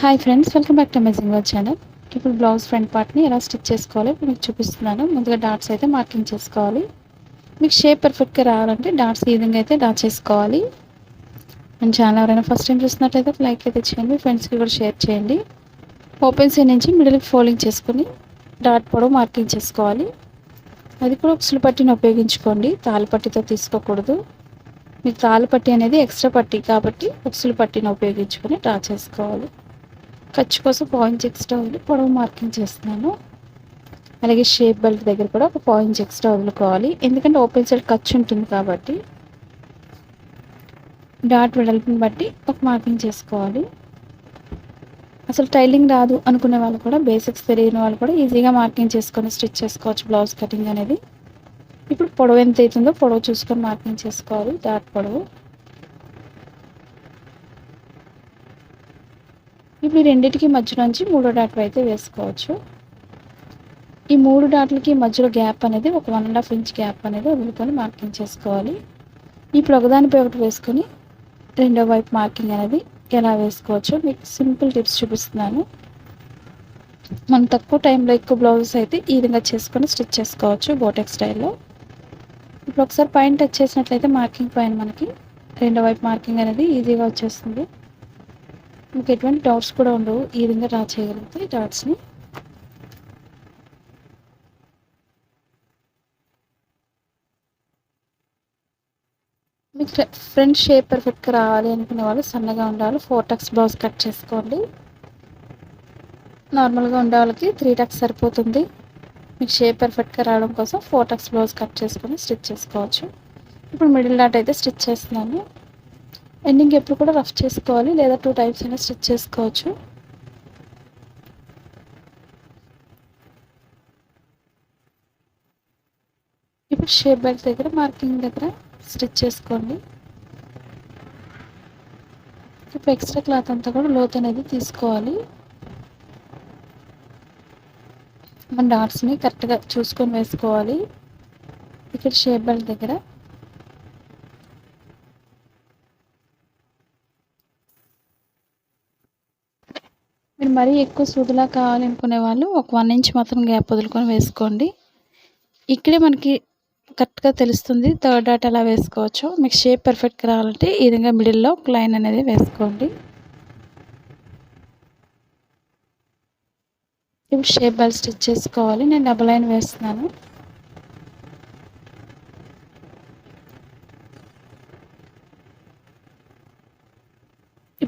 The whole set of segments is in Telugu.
Hi friends welcome back to amazing word channel ఇప్పుడు బ్లౌజ్ ఫ్రంట్ పార్ట్ని ఎలా స్టిచ్ చేసుకోవాలి ఇప్పుడు మీకు చూపిస్తున్నాను. ముందుగా డాట్స్ అయితే మార్కింగ్ చేసుకోవాలి. మీకు షేప్ పర్ఫెక్ట్గా రావాలంటే డాట్స్ ఈ విధంగా అయితే డ్రా చేసుకోవాలి. మన ఛానల్ ఎవరైనా ఫస్ట్ టైం చూసినట్లయితే లైక్ అయితే చేయండి ఫ్రెండ్స్కి కూడా షేర్ చేయండి. ఓపెన్ సైడ్ నుంచి మిడిల్కి ఫోల్డింగ్ చేసుకుని డాట్ పొడవు మార్కింగ్ చేసుకోవాలి. అది కూడా ఉక్సులు పట్టిని ఉపయోగించుకోండి తాళి పట్టితో తీసుకోకూడదు. మీకు తాళి పట్టి అనేది ఎక్స్ట్రా పట్టి కాబట్టి ఉక్సులు పట్టిని ఉపయోగించుకొని డ్రా చేసుకోవాలి. ఖర్చు కోసం పాయింట్ ఎక్స్ట్రా వదిలి పొడవు మార్కింగ్ చేస్తున్నాను. అలాగే షేప్ బెల్ట్ దగ్గర కూడా ఒక పాయింట్ ఎక్స్ట్రా వదులుకోవాలి ఎందుకంటే ఓపెన్ సైడ్ ఖర్చు ఉంటుంది కాబట్టి డాట్ వెడల్పుని బట్టి ఒక మార్కింగ్ చేసుకోవాలి. అసలు టైలింగ్ రాదు అనుకునే వాళ్ళు కూడా బేసిక్స్ తెలియని వాళ్ళు కూడా ఈజీగా మార్కింగ్ చేసుకొని స్టిచ్ చేసుకోవచ్చు బ్లౌజ్ కటింగ్ అనేది. ఇప్పుడు పొడవు ఎంత అవుతుందో పొడవు చూసుకొని మార్కింగ్ చేసుకోవాలి. డాట్ పొడవు. ఇప్పుడు రెండింటికి రెండింటికి మధ్యలోంచి మూడో డాట్ అయితే వేసుకోవచ్చు. ఈ మూడు డాట్లకి మధ్యలో గ్యాప్ అనేది ఒక one and half inch gap అనేది వదులుకొని మార్కింగ్ చేసుకోవాలి. ఇప్పుడు ఒకదానిపై ఒకటి వేసుకొని రెండో వైపు మార్కింగ్ అనేది ఎలా వేసుకోవచ్చో మీకు సింపుల్ టిప్స్ చూపిస్తున్నాను. మనం తక్కువ టైంలో ఎక్కువ బ్లౌజెస్ అయితే ఈ విధంగా చేసుకొని స్టిచ్ చేసుకోవచ్చు బోటెక్ స్టైల్లో. ఇప్పుడు ఒకసారి పైన టచ్ చేసినట్లయితే మార్కింగ్ పైన మనకి రెండో వైపు మార్కింగ్ అనేది ఈజీగా వచ్చేస్తుంది. మీకు ఎటువంటి డౌట్స్ కూడా ఉండవు. ఈ విధంగా డ్రా చేయగలిగితే డాట్స్ని మీకు ఫ్రంట్ షేప్ పర్ఫెక్ట్గా రావాలి అనుకునే వాళ్ళు సన్నగా ఉండాలి. ఫోర్ టక్స్ బ్లౌజ్ కట్ చేసుకోండి. నార్మల్గా ఉండే వాళ్ళకి త్రీ టక్స్ సరిపోతుంది. మీకు షేప్ పర్ఫెక్ట్గా రావడం కోసం ఫోర్ టక్స్ బ్లౌజ్ కట్ చేసుకొని స్టిచ్ చేసుకోవచ్చు. ఇప్పుడు మిడిల్ డాట్ అయితే స్టిచ్ చేస్తున్నాను. ఎండింగ్ ఎప్పుడు కూడా రఫ్ చేసుకోవాలి లేదా టూ టైమ్స్ అయినా స్టిచ్ చేసుకోవచ్చు. ఇప్పుడు షేప్ బెల్ట్ దగ్గర మార్కింగ్ దగ్గర స్టిచ్ చేసుకోండి. ఇప్పుడు ఎక్స్ట్రా క్లాత్ అంతా కూడా లోత్ అనేది తీసుకోవాలి. మన డాట్స్ని కరెక్ట్గా చూసుకొని వేసుకోవాలి. ఇక్కడ షేప్ బెల్ట్ దగ్గర మరీ ఎక్కువ సూదులా కావాలనుకునే వాళ్ళు ఒక వన్ ఇంచ్ మాత్రం గ్యాప్ వదులుకొని వేసుకోండి. ఇక్కడే మనకి కరెక్ట్గా తెలుస్తుంది థర్డ్ డాట్ ఎలా వేసుకోవచ్చు. మీకు షేప్ పర్ఫెక్ట్గా రావాలంటే ఈ విధంగా మిడిల్లో ఒక లైన్ అనేది వేసుకోండి. ఇప్పుడు షేప్ బెల్ స్టిచ్ చేసుకోవాలి. నేను డబుల్ లైన్ వేస్తున్నాను.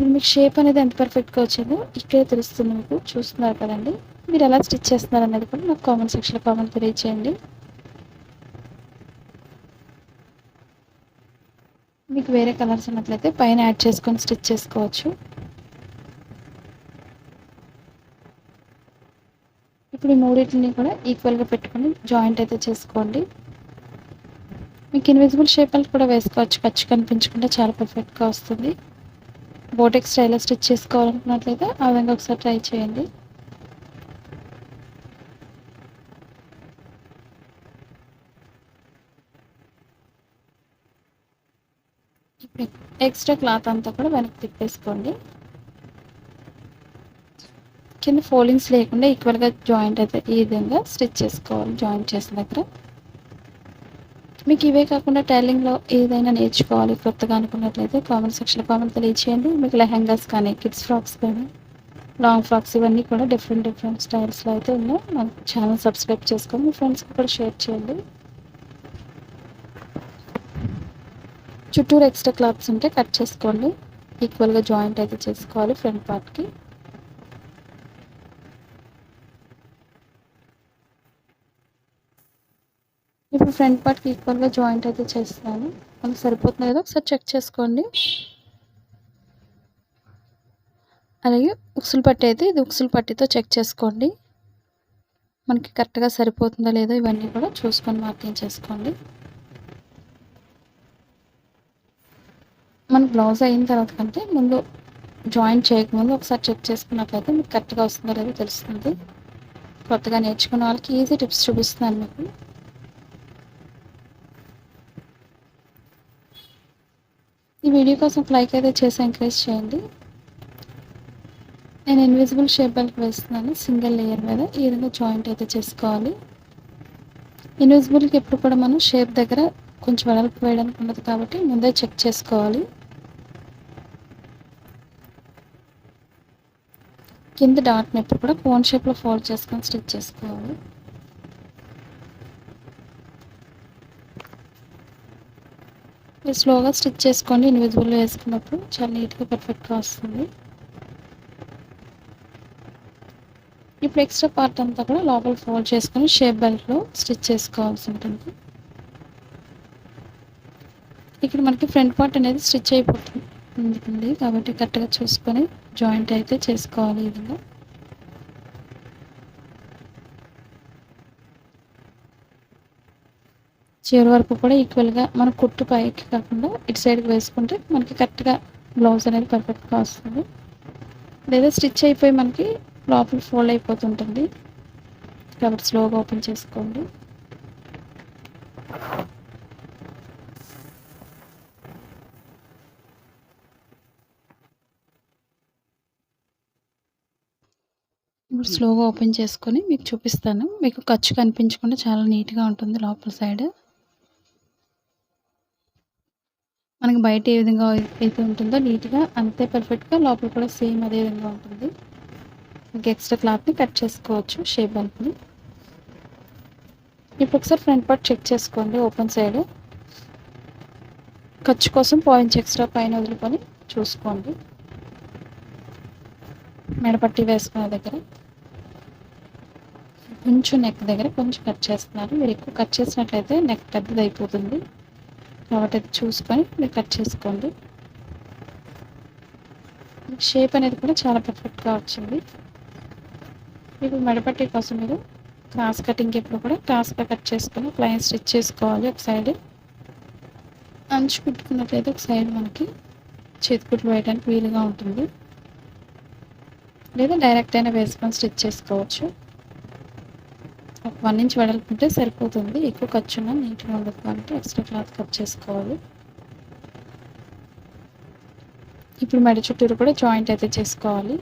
ఇప్పుడు మీకు షేప్ అనేది ఎంత పర్ఫెక్ట్గా వచ్చిందో ఇక్కడే తెలుస్తుంది మీకు. చూస్తున్నారు కదండి. మీరు ఎలా స్టిచ్ చేస్తున్నారు అనేది కూడా నాకు కామెంట్ సెక్షన్లో కామెంట్ తెలియచేయండి. మీకు వేరే కలర్స్ ఉన్నట్లయితే పైన యాడ్ చేసుకొని స్టిచ్ చేసుకోవచ్చు. ఇప్పుడు ఈ మూడింటిని కూడా ఈక్వల్గా పెట్టుకొని జాయింట్ అయితే చేసుకోండి. మీకు ఇన్విజిబుల్ షేప్ కూడా వేసుకోవచ్చు. ఖర్చు కనిపించకుండా చాలా పర్ఫెక్ట్గా వస్తుంది. బోటెక్ స్టైల్లో స్టిచ్ చేసుకోవాలనుకున్నట్లయితే ఆ విధంగా ఒకసారి ట్రై చేయండి. ఇప్పుడు ఎక్స్ట్రా క్లాత్ అంతా కూడా వెనక్కి తిప్పేసుకోండి. కింద ఫోల్డింగ్స్ లేకుండా ఈక్వల్గా జాయింట్ అయితే ఈ విధంగా స్టిచ్ చేసుకోవాలి జాయింట్ చేసిన దగ్గర. మీకు ఇవే కాకుండా టైలింగ్లో ఏదైనా నేర్చుకోవాలి కొత్తగా అనుకున్నట్లయితే కామెంట్ సెక్షన్లో కామెంట్ తెలియచేయండి. మీకు లెహెంగాస్ కానీ కిడ్స్ ఫ్రాక్స్ కానీ లాంగ్ ఫ్రాక్స్ ఇవన్నీ కూడా డిఫరెంట్ డిఫరెంట్ స్టైల్స్లో అయితే ఉన్నాయి. మన ఛానల్ సబ్స్క్రైబ్ చేసుకొని మీ ఫ్రెండ్స్కి కూడా షేర్ చేయండి. చుట్టూరు ఎక్స్ట్రా క్లాత్స్ ఉంటే కట్ చేసుకోండి. ఈక్వల్గా జాయింట్ అయితే చేసుకోవాలి ఫ్రంట్ పార్ట్కి ఇప్పుడు ఫ్రంట్ పార్ట్కి ఈక్వల్గా జాయింట్ అయితే చేస్తున్నాను. మనకు సరిపోతుంది కదా? ఒకసారి చెక్ చేసుకోండి. అలాగే ఉక్సులు పట్టి అయితే ఇది ఉక్సులు పట్టితో చెక్ చేసుకోండి. మనకి కరెక్ట్గా సరిపోతుందో లేదో ఇవన్నీ కూడా చూసుకొని మార్కింగ్ చేసుకోండి. మన బ్లౌజ్ అయిన తర్వాత కంటే ముందు జాయింట్ చేయకముందు ఒకసారి చెక్ చేసుకున్నట్లయితే మీకు కరెక్ట్గా వస్తుందో లేదో తెలుస్తుంది. కొత్తగా నేర్చుకున్న వాళ్ళకి ఈజీ టిప్స్ చూపిస్తున్నాను మీకు. ఈ వీడియో కోసం లైక్ అయితే చేసి ఎంకరేజ్ చేయండి. నేను ఇన్విజిబుల్ షేప్ బెల్ట్ వేస్తున్నాను సింగిల్ లేయర్ మీద. ఈ విధంగా జాయింట్ అయితే చేసుకోవాలి. ఇన్విజిబుల్కి ఎప్పుడు కూడా మనం షేప్ దగ్గర కొంచెం వెడల్పు వేయడానికి ఉండదు కాబట్టి ముందే చెక్ చేసుకోవాలి. కింద డాట్ని ఎప్పుడు కూడా కోన్ షేప్లో ఫోల్డ్ చేసుకొని స్టిచ్ చేసుకోవాలి. స్లోగా స్టిచ్ చేసుకోండి ఇన్విజిబుల్ వేసుకున్నప్పుడు చాలా నీట్గా పర్ఫెక్ట్గా వస్తుంది. ఇప్పుడు ఎక్స్ట్రా పార్ట్ అంతా కూడా లోపల ఫోల్డ్ చేసుకొని షేప్ బెల్ట్లో స్టిచ్ చేసుకోవాల్సి ఉంటుంది. ఇక్కడ మనకి ఫ్రంట్ పార్ట్ అనేది స్టిచ్ అయిపోతుంది. కాబట్టి కరెక్ట్గా చూసుకొని జాయింట్ అయితే చేసుకోవాలి ఈ విధంగా. చివరి వరకు కూడా ఈక్వల్గా మన కుట్టు పైకి కాకుండా ఇటు సైడ్కి వేసుకుంటే మనకి కరెక్ట్గా బ్లౌజ్ అనేది పర్ఫెక్ట్గా వస్తుంది. లేదా స్టిచ్ అయిపోయి మనకి లోపల ఫోల్డ్ అయిపోతుంటుంది. కాబట్టి స్లోగా ఓపెన్ చేసుకోండి. ఇప్పుడు స్లోగా ఓపెన్ చేసుకొని మీకు చూపిస్తాను. మీకు ఖర్చు కనిపించకుండా చాలా నీట్గా ఉంటుంది లోపల సైడ్ మనకి బయట ఏ విధంగా అయితే ఉంటుందో నీట్గా అంతే పర్ఫెక్ట్గా లోపల కూడా సేమ్ అదే విధంగా ఉంటుంది. ఇంకా ఎక్స్ట్రా క్లాత్ని కట్ చేసుకోవచ్చు షేప్ అనుకుని ఇప్పుడు ఒకసారి ఫ్రంట్ పార్ట్ చెక్ చేసుకోండి ఓపెన్ సైడ్ ఖర్చు కోసం పాయింట్స్ ఎక్స్ట్రా పైన వదులుకొని చూసుకోండి. మెడపట్టి వేసుకునే దగ్గర. కొంచెం నెక్ దగ్గర కొంచెం కట్ చేస్తున్నారు. మీరు ఎక్కువ కట్ చేసినట్లయితే నెక్ పెద్దది అయిపోతుంది కాబట్టి అది చూసుకొని మీరు కట్ చేసుకోండి. షేప్ అనేది కూడా చాలా పర్ఫెక్ట్గా వచ్చింది. ఇప్పుడు మెడపట్టి కోసం మీరు క్రాస్ కటింగ్ ఎప్పుడు కూడా క్రాస్గా కట్ చేసుకొని లైన్ స్టిచ్ చేసుకోవాలి ఒక సైడ్. అంచు కుట్టుకున్నట్లయితే ఒక సైడ్ మనకి చేతికుట్లు వేయడానికి వీలుగా ఉంటుంది. లేదా డైరెక్ట్ అయినా వేసుకొని స్టిచ్ చేసుకోవచ్చు. వన్ ఇంచ్ వెడల్పుంటే సరిపోతుంది. ఎక్కువ ఖర్చున నీట్గా ఉండదు కాబట్టి ఎక్స్ట్రా క్లాత్ కట్ చేసుకోవాలి. ఇప్పుడు మెడ చుట్టూరు కూడా జాయింట్ అయితే చేసుకోవాలి.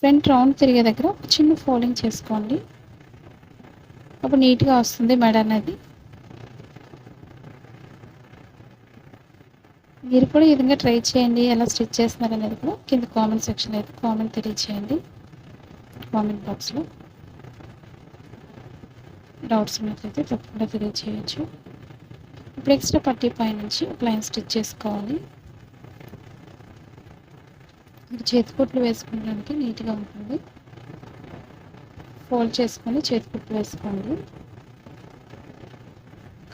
ఫ్రంట్ రౌండ్ తిరిగే దగ్గర ఒక చిన్న ఫోల్డింగ్ చేసుకోండి. అప్పుడు నీట్గా వస్తుంది మెడ అనేది. మీరు కూడా ఈ విధంగా ట్రై చేయండి. ఎలా స్టిచ్ చేస్తున్నారు అనేది కూడా కింద కామెంట్ సెక్షన్ అయితే కామెంట్ తెలియచేయండి. కామెంట్ బాక్స్లో డౌట్స్ ఉన్నట్లయితే తప్పకుండా తెలియచేయచ్చు. ఇప్పుడు ఎక్స్ట్రా పట్టీ పై నుంచి లైన్ స్టిచ్ చేసుకోవాలి. చేతికుట్లు వేసుకోవడానికి నీట్గా ఉంటుంది. ఫోల్డ్ చేసుకొని చేతికుట్లు వేసుకోండి.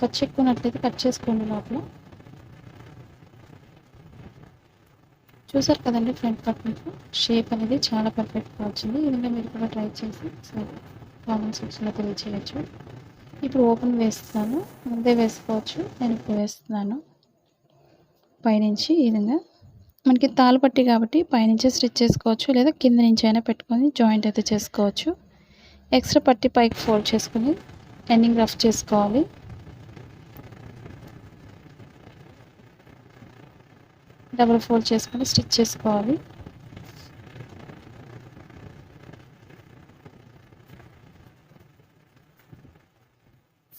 కట్ చెక్కున్నట్లయితే కట్ చేసుకోండి లోపల. చూసారు కదండి ఫ్రంట్ పార్ట్ మీకు? షేప్ అనేది చాలా పర్ఫెక్ట్గా వచ్చింది. ఈ విధంగా మీరు కూడా ట్రై చేసి సరే కామెంట్ సెక్షన్లో తెలియచేయచ్చు. ఇప్పుడు ఓపెన్ వేస్తున్నాను. ముందే వేసుకోవచ్చు. నేను ఇప్పుడు వేస్తున్నాను. పైనుంచి ఈ విధంగా. మనకి తాళపట్టి పట్టి కాబట్టి పైనుంచే స్టిచ్ చేసుకోవచ్చు. లేదా కింద నుంచి అయినా పెట్టుకొని జాయింట్ అయితే చేసుకోవచ్చు. ఎక్స్ట్రా పట్టి పైకి ఫోల్డ్ చేసుకుని ఎండింగ్ రఫ్ చేసుకోవాలి. డబుల్ ఫోల్డ్ చేసుకొని స్టిచ్ చేసుకోవాలి.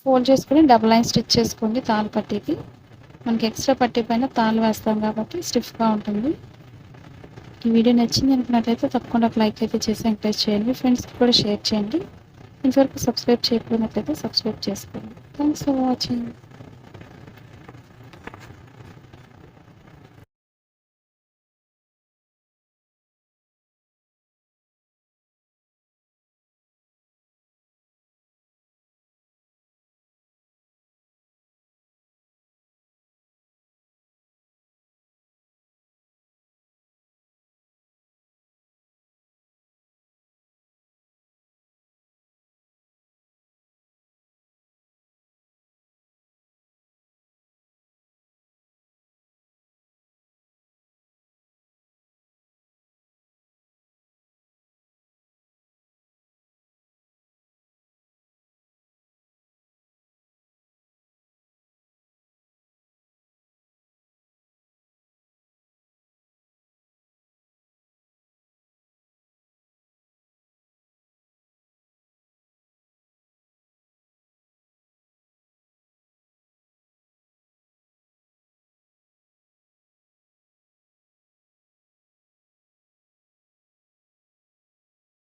ఫోల్డ్ చేసుకుని డబుల్ లైన్ స్టిచ్ చేసుకోండి తాళ్ళు పట్టీకి. మనకి ఎక్స్ట్రా పట్టీ పైన తాళ్ళు వేస్తాం కాబట్టి స్టిఫ్గా ఉంటుంది. ఈ వీడియో నచ్చింది అనుకున్నట్లయితే తప్పకుండా ఒక లైక్ అయితే చేసి ఎంకరేజ్ చేయండి. ఫ్రెండ్స్కి కూడా షేర్ చేయండి. ఇంతవరకు సబ్స్క్రైబ్ చేయకపోయినట్లయితే సబ్స్క్రైబ్ చేసుకోండి. Thanks for watching.